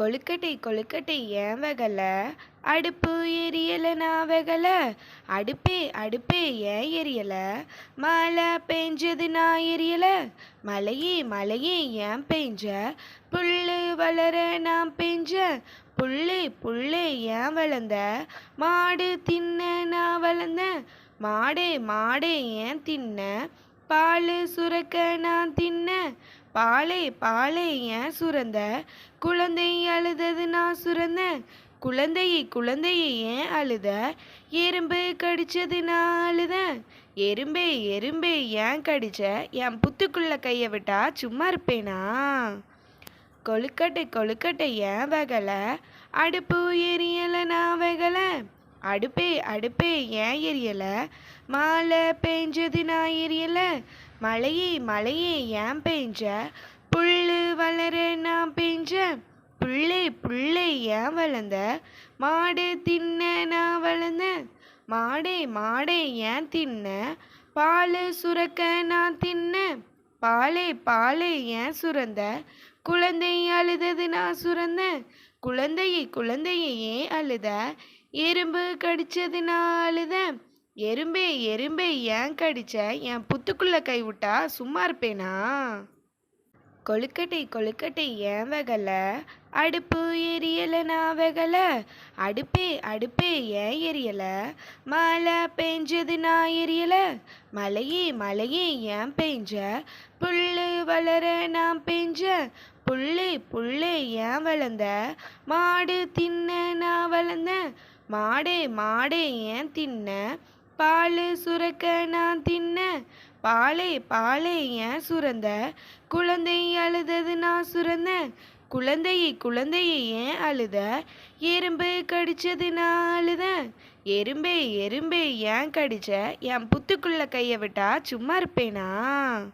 கொழுக்கட்டை கொழுக்கட்டை ஏன் வகல அடுப்பு எரியலை நான் வகல அடுப்பே அடுப்பே ஏன் எரியல? மழை பெஞ்சது நான் எரியல. மழையே மழையே ஏன் பெஞ்ச? புல்லு வளர நான் பெஞ்ச. புள்ளே புள்ளே ஏன் வளர்ந்த? மாடு தின்ன நான் வளர்ந்த. மாடே மாடே ஏன் தின்ன? பால் சுரக்க நான் தின்ன. பாலே பாலே ஏன் சுரந்த? குழந்தை அழுதது நான் சுரந்த. குழந்தையை குழந்தையை ஏன் அழுத? எறும்பு கடிச்சது நான் அழுத. எறும்பே எறும்பே ஏன் கடிச்ச? என் புத்துக்குள்ள கையை விட்டா சும்மா இருப்பேனா? கொழுக்கட்டை கொழுக்கட்டை ஏன் வகல? அடுப்பு எரியலை நான் வகலை. அடுப்பே அடுப்பே ஏன் எரியல? மாலை பெஞ்சது நான் எரியல. மழையே மழையே ஏன் பெஞ்ச? புல்லு வளர நான் பெஞ்ச. புள்ளே புள்ளே ஏன் வளர்ந்த மாடு தின்ன நான் வளர்ந்த மாடே மாடே ஏன் தின்ன? பால் சுரக்க நான் தின்ன. பாலே பாலே ஏன் சுரந்த? குழந்தை அழுதது நான் சுரந்த. குழந்தையை குழந்தையை ஏன் அழுத. எறும்பு கடிச்சது எறும்பே எறும்பே ஏன் கடிச்ச? என் புத்துக்குள்ள கை விட்டா சும்மா இருப்பேனா? கொழுக்கட்டை கொழுக்கட்டை ஏன் வகல? அடுப்பு எரியலை நான் வகல. அடுப்பே அடுப்பே ஏன் எரியலை? மழை பெஞ்சது நான் எரியலை. மழையே மலையே ஏன் பெஞ்ச? புல்லு வளர நான் பெஞ்ச. புள்ளே புள்ளே ஏன் வளர்ந்த? மாடு தின்ன நான் வளர்ந்தேன் மாடே மாடே ஏன் தின்ன? பால் சுரக்க நான் தின்ன. பாலே பாலே ஏன் சுரந்த? குழந்தை அழுதது நான் சுரந்த. குழந்தையை குழந்தையை ஏன் அழுத? எறும்பு கடிச்சது நான் அழுத. எறும்பே எறும்பே ஏன் கடிச்ச? என் புத்துக்குள்ள கையை விட்டா சும்மா இருப்பேனா?